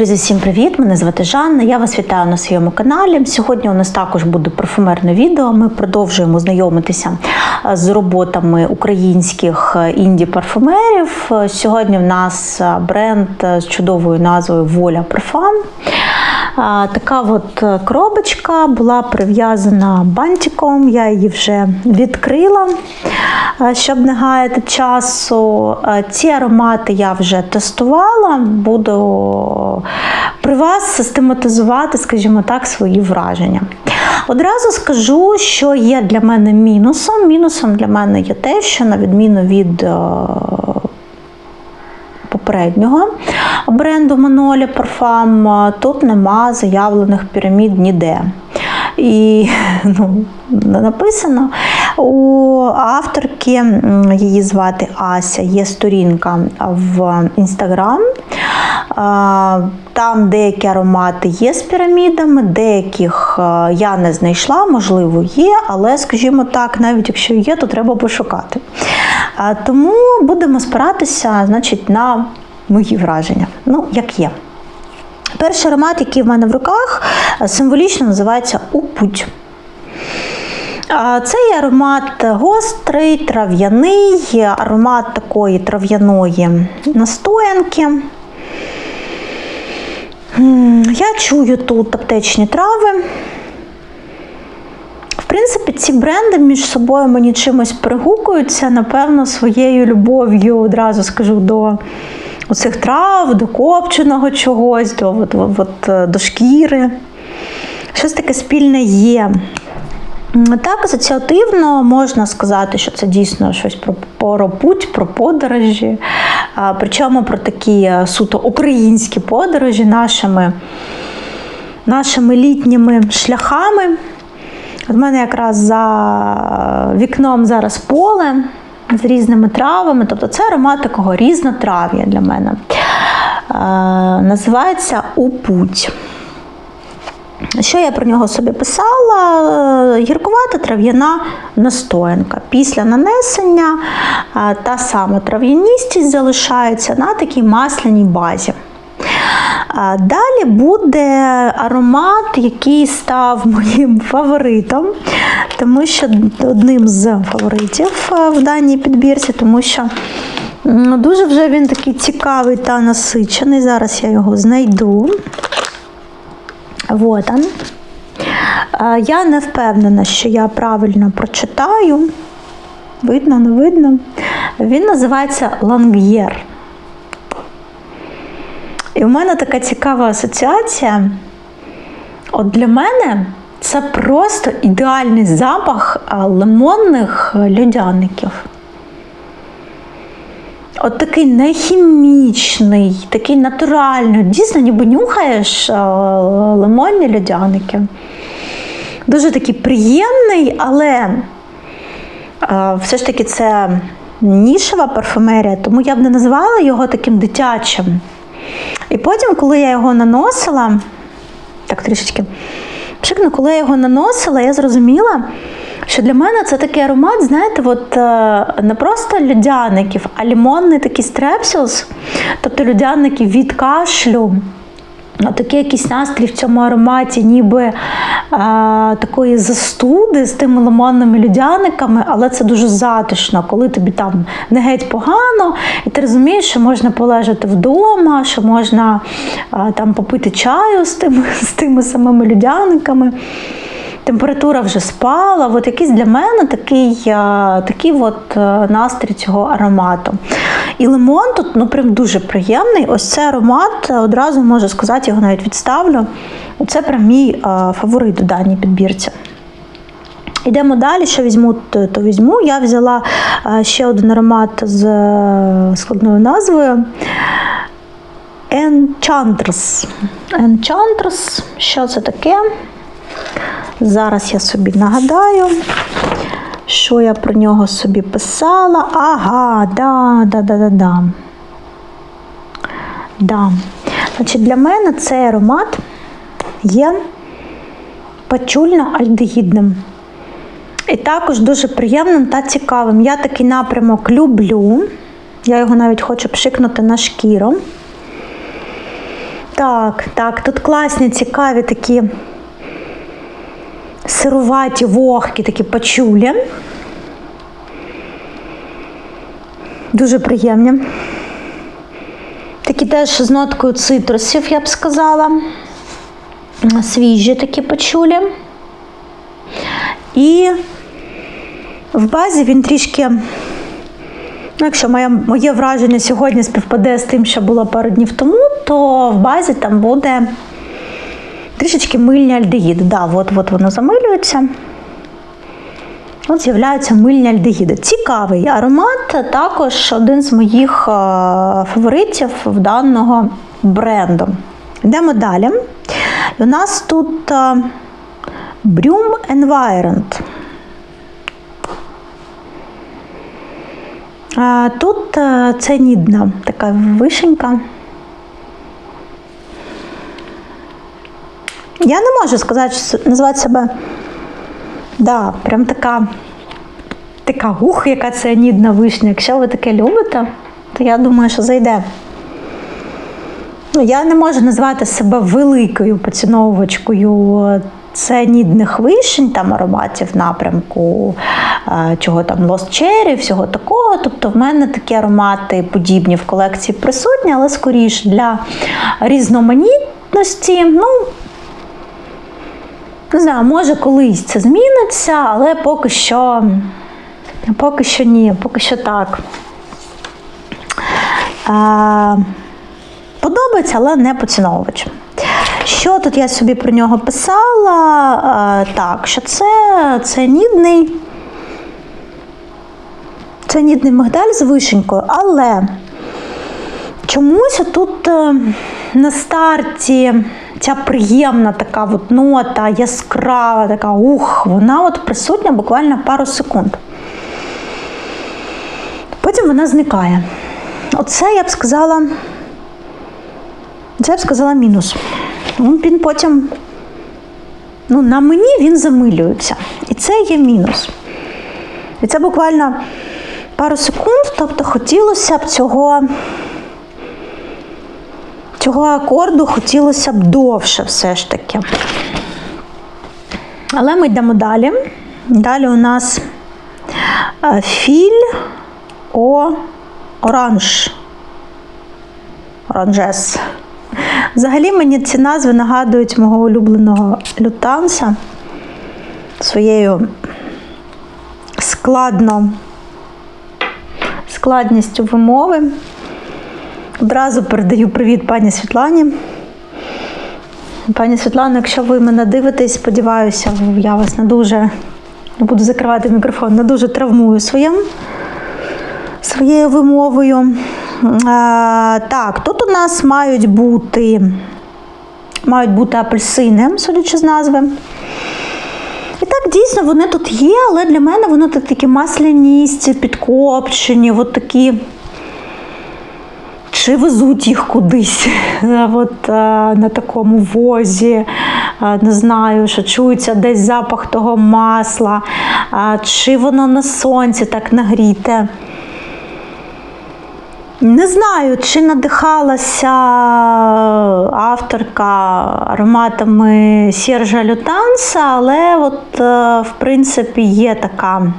Друзі, всім привіт! Мене звати Жанна. Я вас вітаю на своєму каналі. Сьогодні у нас також буде парфумерне відео. Ми продовжуємо знайомитися е, з роботами українських е, інді-парфумерів. Е, Сьогодні в нас бренд з чудовою назвою Воля Парфам. Така от коробочка була прив'язана бантиком. Я її вже відкрила, щоб не гаяти часу. Ці аромати я вже тестувала. Буду при вас систематизувати, скажімо так, свої враження. Одразу скажу, що є для мене мінусом. Мінусом для мене є те, що на відміну від е, попереднього бренду Manoli Parfum, тут нема заявлених пірамід ніде. І ну, написано у авторки, її звати Ася, є сторінка в інстаграм. Там деякі аромати є з пірамідами, деяких е, я не знайшла, можливо, є, але, скажімо так, навіть якщо є, то треба пошукати. Тому будемо спиратися значить, на мої враження. Ну, як є. Перший аромат, який в мене в руках, символічно називається Упуть. Цей аромат гострий, трав'яний, аромат такої трав'яної настоянки. Я чую тут аптечні трави. В принципі, ці бренди між собою мені чимось перегукуються, напевно, своєю любов'ю, одразу скажу, до оцих трав, до копченого чогось, до, от, от, е, до шкіри. Щось таке спільне є. Так, асоціативно можна сказати, що це дійсно щось про, про путь, про подорожі, причому про такі е, суто українські подорожі нашими, нашими літніми шляхами. От мене якраз за вікном зараз поле з різними травами, тобто це аромат такого різнотрав'я для мене. Е, називається У путь. Що я про нього собі писала? Е, Гіркувата трав'яна настоянка. Після нанесення е, та сама трав'яністість залишається на такій масляній базі. Далі буде аромат, який став моїм фаворитом, тому що одним з фаворитів е, в даній підбірці, тому що дуже вже він такий цікавий та насичений. Зараз я його знайду. Вот он. Я не впевнена, що я правильно прочитаю. Видно, не видно. Він називається Ланг'єр. І в мене така цікава асоціація. От для мене це просто ідеальний запах лимонних е, льодяників. От такий нехімічний, такий натуральний. Дійсно, ніби нюхаєш лимонні льодяники. Дуже такий приємний, але все ж таки це нішева парфумерія, тому я б не називала його таким дитячим. І потім, коли я його наносила, так трішечки коли я його наносила, я зрозуміла, що для мене це такий аромат, знаєте, от е, не просто льодяників, а лімонний такий стрепсіус, тобто льодяники від кашлю. А Такий якийсь настрій в цьому ароматі, ніби е, такої застуди з тими лимонними льодяниками, але це дуже затишно, коли тобі там не геть погано, і ти розумієш, що можна полежати вдома, що можна е, там попити чаю з тими, з тими самими льодяниками. Температура вже спала. От якийсь для мене такий, е, такий от е, настрій цього аромату. І лимон тут ну прям дуже приємний. Ось цей аромат, е, одразу можу сказати, його навіть відставлю. Це прям мій фаворит у даній підбірці. Йдемо далі, що візьму, то, візьму. Я взяла ще один аромат з складною назвою. Enchantress. Enchantress. Що це таке? Зараз я собі нагадаю, що я про нього собі писала. Ага, да, да, да, да, да. Да. Значить, для мене цей аромат є пачульно-альдегідним. І також дуже приємним та цікавим. Я такий напрямок люблю. Я його навіть хочу пшикнути на шкіру. Так, так, тут класні, цікаві такі сируваті вогкі, такі пачулі. Дуже приємні. Такі теж з ноткою цитрусів, я б сказала. Свіжі такі пачулі. І в базі він трішки, ну, якщо моє, моє враження сьогодні співпаде з тим, що було пару днів тому, то в базі там буде трішечки мильні альдегіди. Да, от, от воно замилюється. От з'являються мильні альдегіди. Цікавий аромат, також один з моїх е, фаворитів в даного бренду. Йдемо далі. У нас тут е, Broom Environment. Е, Тут е, це нідна така вишенька. Я не можу сказати, що називати себе. Да, прям така, така ух, яка це нідна вишня. Якщо ви таке любите, то я думаю, що зайде. Ну, Я не можу назвати себе великою поціновувачкою ценідних вишень, там ароматів напрямку, е, чого там Lost Cherry, всього такого. Тобто в мене такі аромати подібні в колекції присутні, але скоріш для різноманітності. Ну, не знаю, може колись це зміниться, але поки що, поки що ні, поки що так. Е, Подобається, але не поціновувач. Що тут я собі про нього писала? Е, Так, що це, це нідний. Це нідний мигдаль з вишенькою, але чомусь тут е, на старті ця приємна така от нота, яскрава, така ух, вона от присутня буквально пару секунд. Потім вона зникає. Оце я б сказала. Це я б сказала мінус. Ну, Він потім, ну, на мені він замилюється. І це є мінус. І це буквально пару секунд, тобто хотілося б цього, цього акорду хотілося б довше все ж таки. Але ми йдемо далі. Далі у нас е, філь о оранж. Оранжес. Взагалі мені ці назви нагадують мого улюбленого лютанса своєю складно, складністю вимови. Одразу передаю привіт пані Світлані. Пані Світлано, якщо ви мене дивитесь, сподіваюся, я вас не дуже не буду закривати мікрофон, не дуже травмую своїм, своєю вимовою. А, так, тут у нас мають бути мають бути апельсини, судячи з назви. І так, дійсно, вони тут є, але для мене вони тут такі масляністі, підкопчені, от такі. Чи везуть їх кудись от, на такому возі, не знаю, що чується десь запах того масла, чи воно на сонці так нагріте. Не знаю, чи надихалася авторка ароматами Сержа Лютанса, але от, е, в принципі є така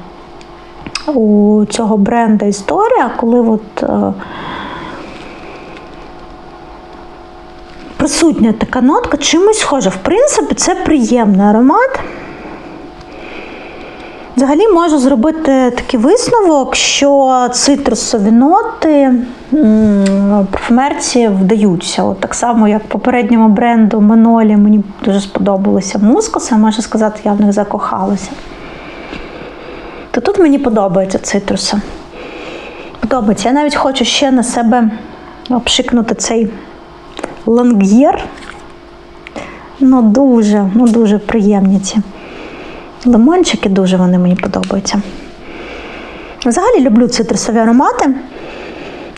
у цього бренда історія, коли от е, присутня така нотка, чимось схожа. В принципі, це приємний аромат. Взагалі можу зробити такий висновок, що цитрусові ноти парфумерці вдаються. От Так само, як попередньому бренду Манолі мені дуже сподобалося мускуси, можу сказати, я в них закохалася. То тут мені подобаються цитруси. Подобається. Я навіть хочу ще на себе обшикнути цей ланг'єр. Ну, дуже, ну дуже приємні ці. Лимончики дуже вони мені подобаються. Взагалі люблю цитрусові аромати,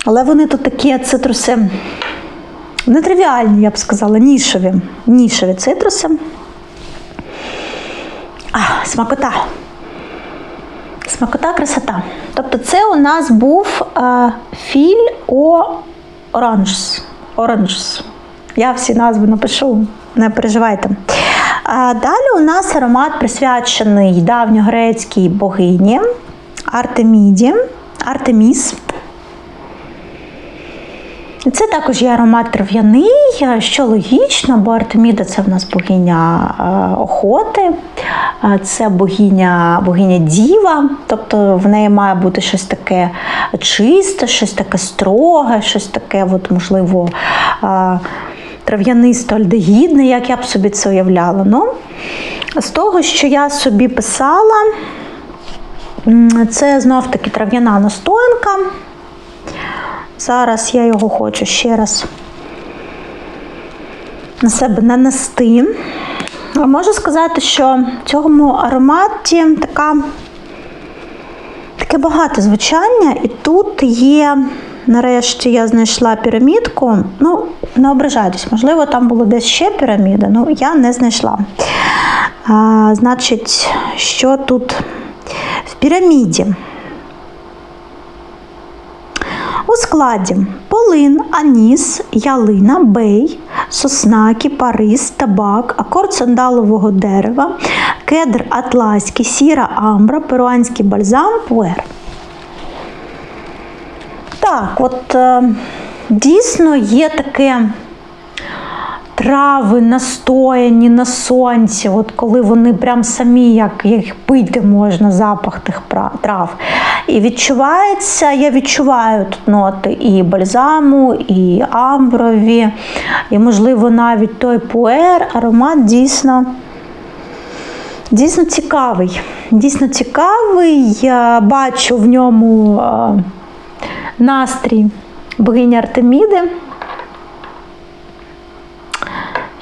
але вони тут такі цитруси нетривіальні, я б сказала, нішеві. Нішеві цитруси. А, смакота. Смакота, красота. Тобто, це у нас був а, філь о оранжс. Оранжс. Я всі назви напишу, не переживайте. Далі у нас аромат присвячений давньогрецькій богині Артеміді, Артеміс. Це також є аромат трав'яний, що логічно, бо Артеміда це в нас богиня охоти, це богиня, богиня діва, тобто в неї має бути щось таке чисте, щось таке строге, щось таке, от, можливо, е, трав'янисто альдегідне, як я б собі це уявляла. Ну, з того, що я собі писала, це знов таки трав'яна настоянка. Зараз я його хочу ще раз на себе нанести. Можу сказати, що в цьому ароматі така, таке багате звучання, і тут є, нарешті, я знайшла пірамідку. Ну, не ображайтесь, можливо, там було десь ще піраміда, ну я не знайшла. А, Значить, що тут в піраміді? У складі полин, аніс, ялина, бей, сосна, кіпарис, табак, акорд сандалового дерева, кедр атласький, сіра амбра, перуанський бальзам, пуер. Так, от е, дійсно є таке трави настояні на сонці, от коли вони прям самі, як їх пити можна, запах тих трав. І відчувається, я відчуваю тут ноти і бальзаму, і амброві, і, можливо, навіть той пуер, аромат дійсно. Дійсно цікавий. Дійсно цікавий. Я бачу в ньому е, настрій богині Артеміди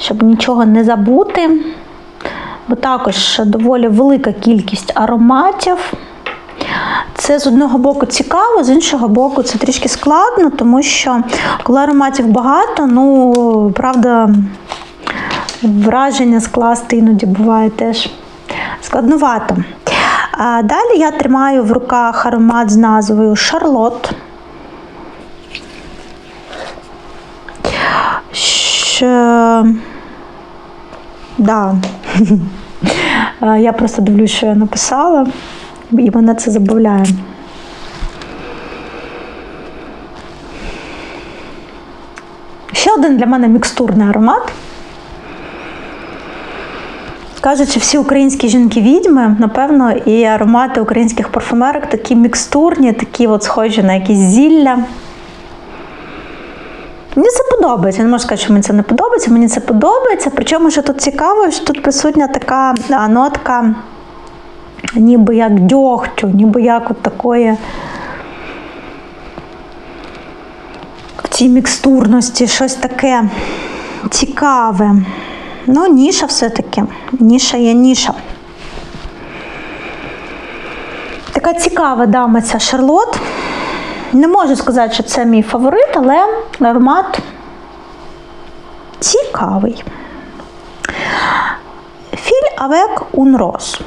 щоб нічого не забути, бо також доволі велика кількість ароматів. Це з одного боку цікаво, з іншого боку, це трішки складно, тому що коли ароматів багато, ну, правда, враження скласти іноді буває теж складновато. Далі я тримаю в руках аромат з назвою Шарлот. Що... Да. Е, Я просто дивлюсь, що я написала, і мене це забавляє. Ще один для мене мікстурний аромат. Кажуть, що всі українські жінки-відьми, напевно, і аромати українських парфумерок такі мікстурні, такі от схожі на якісь зілля. Мені це подобається. Я не можу сказати, що мені це не подобається. Мені це подобається. Причому, що тут цікаво, що тут присутня така нотка, ніби як дьогтю, ніби як от такої в цій мікстурності, щось таке цікаве. Ну, ніша все-таки. Ніша є ніша. Така цікава дама ця Шарлот. Не можу сказати, що це мій фаворит, але аромат цікавий. Філь Авек Rose.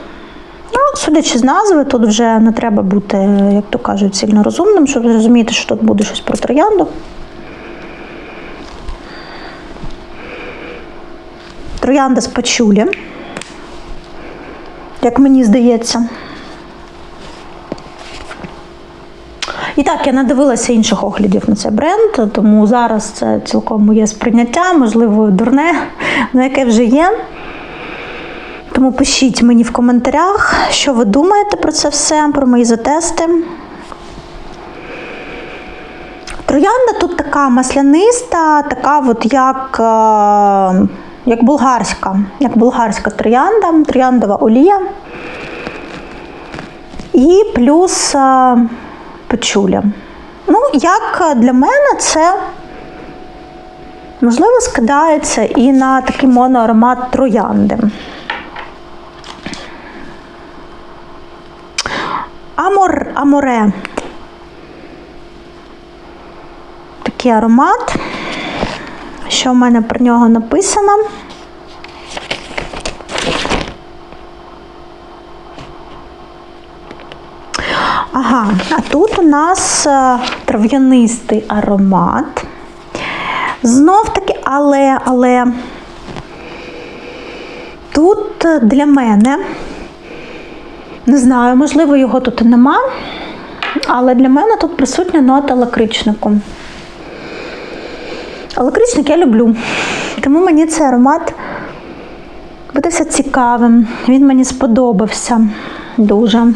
Ну, судячи з назви, тут вже не треба бути, як то кажуть, сильно розумним, щоб зрозуміти, що тут буде щось про троянду. Троянда з пачулі, як мені здається. І так, я не дивилася інших оглядів на цей бренд, тому зараз це цілком моє сприйняття, можливо, дурне, але яке вже є. Тому пишіть мені в коментарях, що ви думаєте про це все, про мої затести. Троянда тут така масляниста, така от як, е, як болгарська, як болгарська троянда, трояндова олія. І плюс е, печуля. Ну, як для мене, це можливо скидається і на такий моноаромат троянди. Амор, аморе. Такий аромат. Що в мене про нього написано? Ага, а тут у нас е, трав'янистий аромат. Знов таки, але, але тут е, для мене, не знаю, можливо, його тут нема, але для мене тут присутня нота лакричнику. Лакричник я люблю. Тому мені цей аромат видався цікавим. Він мені сподобався дуже.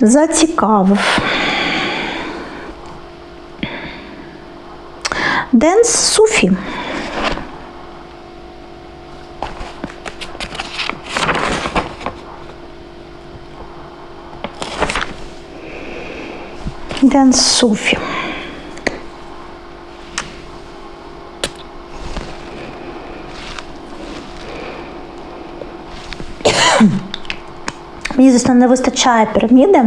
Зацікавив. Денс Суфі. Денс Суфі. Мені, звісно, не вистачає піраміди,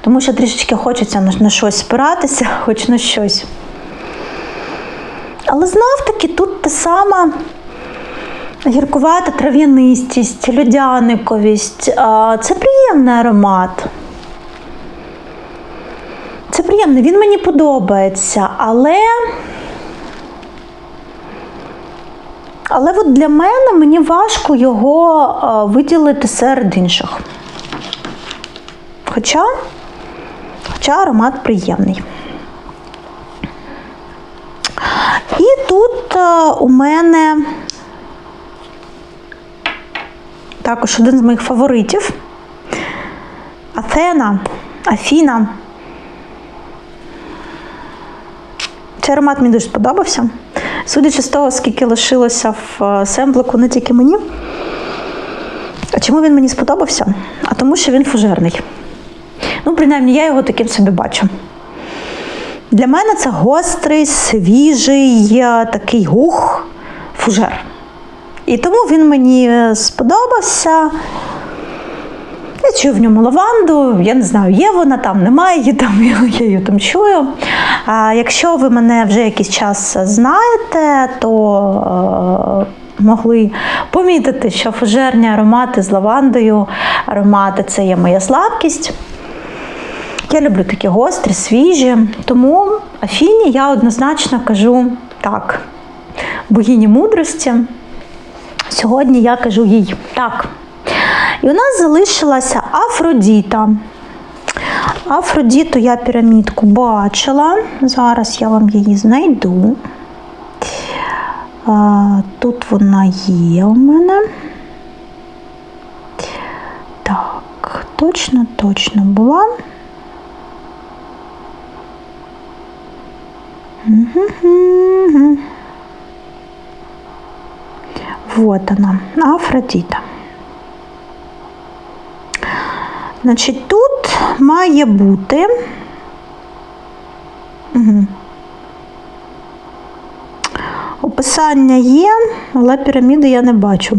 тому що трішечки хочеться на, на щось спиратися, хоч на щось. Але знов таки тут та сама гіркувата трав'янистість, людяниковість. Це приємний аромат. Це приємно, він мені подобається, але. Але от для мене мені важко його виділити серед інших. Хоча, хоча аромат приємний. І тут у мене також один з моїх фаворитів. Атена, Афіна. Цей аромат мені дуже сподобався. Судячи з того, скільки лишилося в е, семплику, не тільки мені. А чому він мені сподобався? А тому, що він фужерний. Ну, принаймні, я його таким собі бачу. Для мене це гострий, свіжий, такий гух фужер. І тому він мені сподобався. Я чую в ньому лаванду, я не знаю, є вона там, немає її там, я її там чую. А якщо ви мене вже якийсь час знаєте, то е, могли помітити, що фужерні аромати з лавандою, аромати це є моя слабкість. Я люблю такі гострі, свіжі, тому Афіні я однозначно кажу так, богині мудрості. Сьогодні я кажу їй так. І у нас залишилася Афродіта. Афродіту я пірамідку бачила. Зараз я вам її знайду. Тут вона є у мене. Так, точно, точно була. Вот она, Афродіта. Значить, тут має бути. Угу. Описання є, але піраміди я не бачу.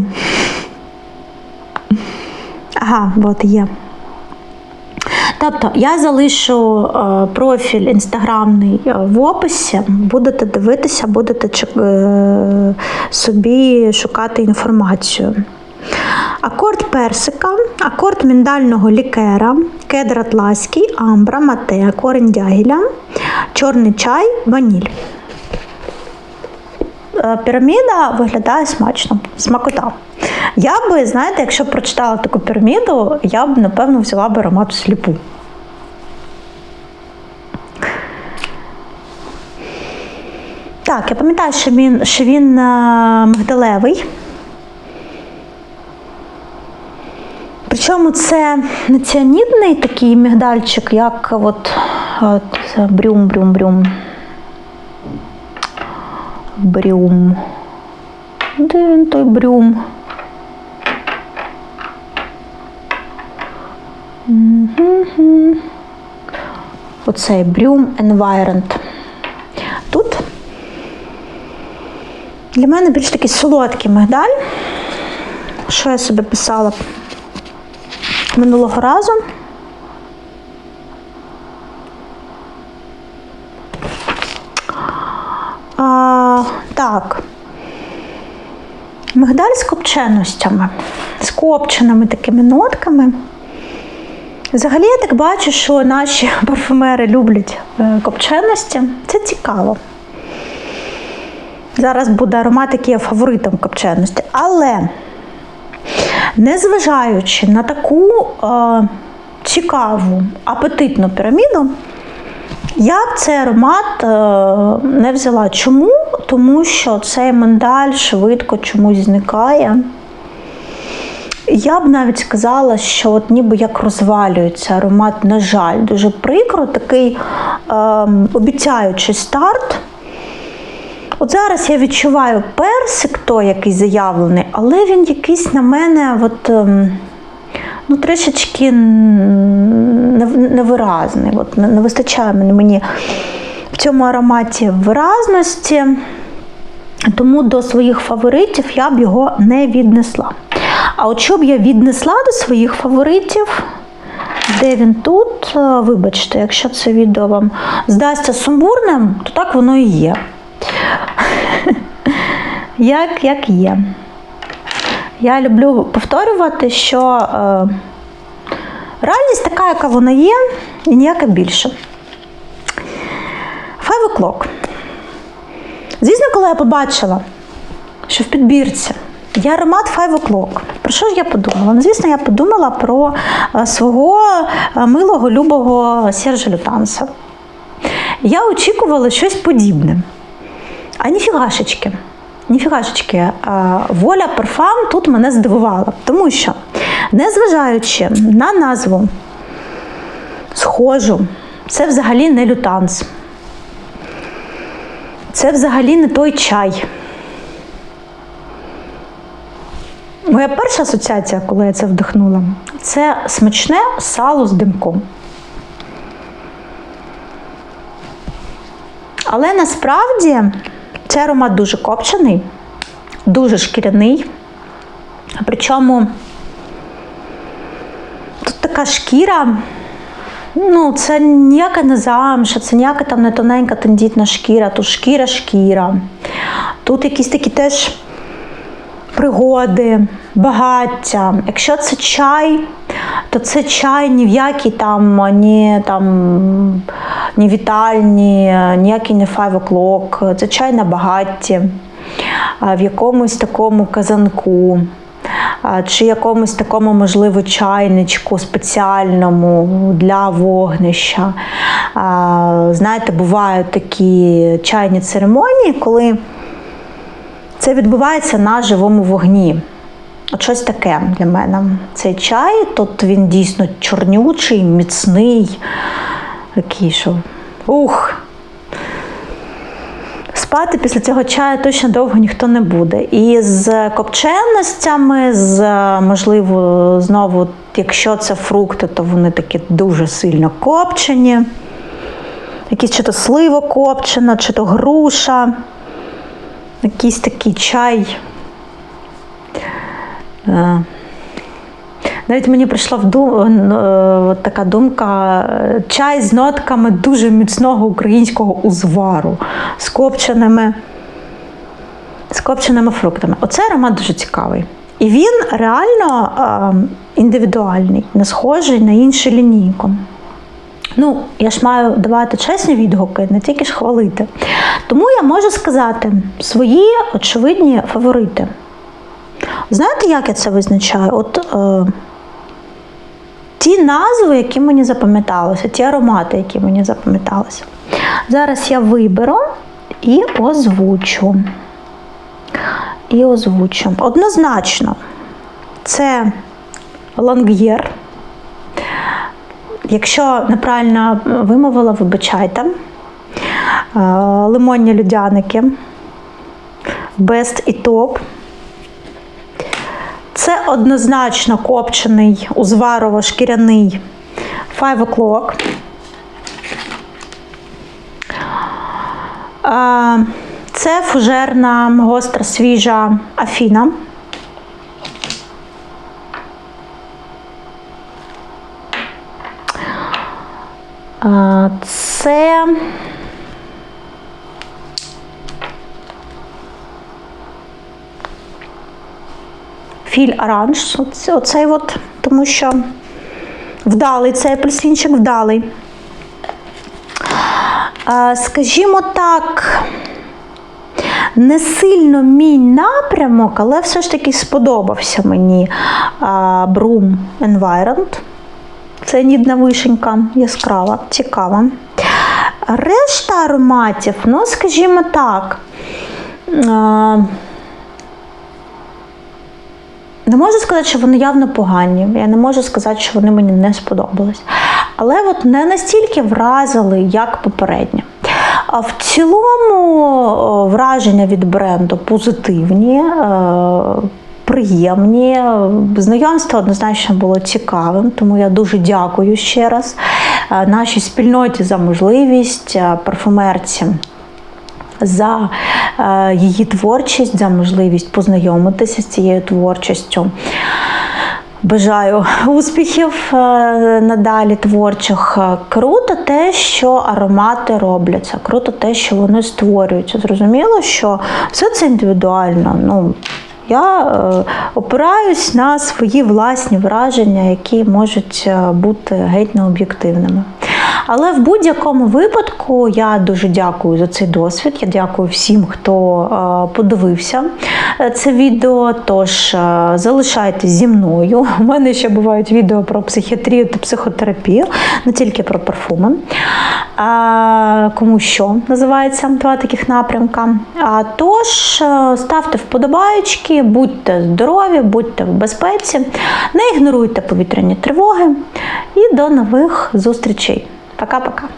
Ага, от є. Тобто я залишу е, профіль інстаграмний е, в описі, будете дивитися, будете е, собі шукати інформацію. Акорд персика, акорд міндального лікера, кедр атласький, амбра, мате, корень дягіля, чорний чай, ваніль. Е, Піраміда виглядає смачно, смакота. Я би, знаєте, якщо б прочитала таку піраміду, я б, напевно, взяла б аромат сліпу. Так, я пам'ятаю, що він, що він е, мигдалевий. Причому це не ціанідний такий мігдальчик, як от, от брюм, брюм. Де він той брюм? Мгм. Оцей брюм Environment. Тут для мене більш такий солодкий мигдаль. Що я собі писала минулого разу? А, так. Мигдаль з копченостями, з копченими такими нотками. Взагалі, я так бачу, що наші парфумери люблять е, копченості. Це цікаво. Зараз буде аромат, який є фаворитом копченості. Але незважаючи на таку е, цікаву, апетитну піраміду, я б цей аромат е, не взяла. Чому? Тому що цей миндаль швидко чомусь зникає. Я б навіть сказала, що от ніби як розвалюється аромат, на жаль, дуже прикро, такий е, обіцяючий старт. От зараз я відчуваю персик, той, який заявлений, але він якийсь на мене от, ем, ну, трішечки невиразний. От, не, вистачає мені в цьому ароматі виразності. Тому до своїх фаворитів я б його не віднесла. А от що б я віднесла до своїх фаворитів, де він тут, е, вибачте, якщо це відео вам здасться сумбурним, то так воно і є. Як, як є. Я люблю повторювати, що е, реальність така, яка вона є, і ніяка більше. Five o'clock. Звісно, коли я побачила, що в підбірці є аромат Five O'Clock, про що ж я подумала? Ну, звісно, я подумала про е, свого е, милого любого Сержа Лютанса. Я очікувала щось подібне. А ніфігашечки. Ніфігашечки, е, воля парфам тут мене здивувала, тому що, незважаючи на назву схожу, це взагалі не лютанс. Це взагалі не той чай. Моя перша асоціація, коли я це вдихнула, це смачне сало з димком. Але насправді цей аромат дуже копчений, дуже шкіряний. Причому тут така шкіра, ну, це ніяка не замша, це ніяка там не тоненька тендітна шкіра, тут шкіра-шкіра. Тут якісь такі теж пригоди, багаття. Якщо це чай, то це чай ні в якій там, ні там ні вітальні, ніякий не five o'clock. Це чай на багатті, в якомусь такому казанку. Чи якомусь такому, можливо, чайничку спеціальному для вогнища. Знаєте, бувають такі чайні церемонії, коли це відбувається на живому вогні. От щось таке для мене. Цей чай, тут він дійсно чорнючий, міцний, такий, що ух. Спати після цього чаю точно довго ніхто не буде. І з копченостями, з, можливо, знову, якщо це фрукти, то вони такі дуже сильно копчені. Якісь чи то слива копчена, чи то груша якийсь такий чай. Е, Навіть мені прийшла в дум... е, от така думка: е, чай з нотками дуже міцного українського узвару, з копченими, з копченими фруктами. Оцей аромат дуже цікавий. І він реально е, індивідуальний, не схожий на іншу лінійку. Ну, я ж маю давати чесні відгуки, не тільки ж хвалити. Тому я можу сказати свої очевидні фаворити. Знаєте, як я це визначаю? От е, ті назви, які мені запам'яталися, ті аромати, які мені запам'яталися. Зараз я виберу і озвучу. І озвучу. Однозначно, це ланг'єр. Якщо неправильно вимовила, вибачайте. Е, Лимонні людяники. Best і топ. Це однозначно копчений, узварово-шкіряний Five O'Clock. Е, Це фужерна, гостра, свіжа Афіна. Це філь оранж. Оце- Оцей от, тому що вдалий цей апельсинчик вдалий. Скажімо так, не сильно мій напрямок, але все ж таки сподобався мені а, Broom Environment. Це нідна вишенька, яскрава, цікава. Решта ароматів, ну, скажімо так. Не можу сказати, що вони явно погані. Я не можу сказати, що вони мені не сподобались. Але от не настільки вразили, як попередні. А в цілому враження від бренду позитивні, е, приємні. Знайомство однозначно було цікавим, тому я дуже дякую ще раз е, нашій спільноті за можливість е, парфумерці за е, її творчість, за можливість познайомитися з цією творчістю. Бажаю успіхів е, надалі творчих. Круто те, що аромати робляться, круто те, що вони створюються. Зрозуміло, що все це індивідуально. Ну, я е, опираюсь на свої власні враження, які можуть бути геть необ'єктивними. Але в будь-якому випадку я дуже дякую за цей досвід. Я дякую всім, хто е, подивився е, це відео. Тож е, залишайтесь зі мною. У мене ще бувають відео про психіатрію та психотерапію, не тільки про парфуми. Кому що називається два таких напрямка. Тож ставте вподобаєчки, будьте здорові, будьте в безпеці, не ігноруйте повітряні тривоги і до нових зустрічей. Пока-пока.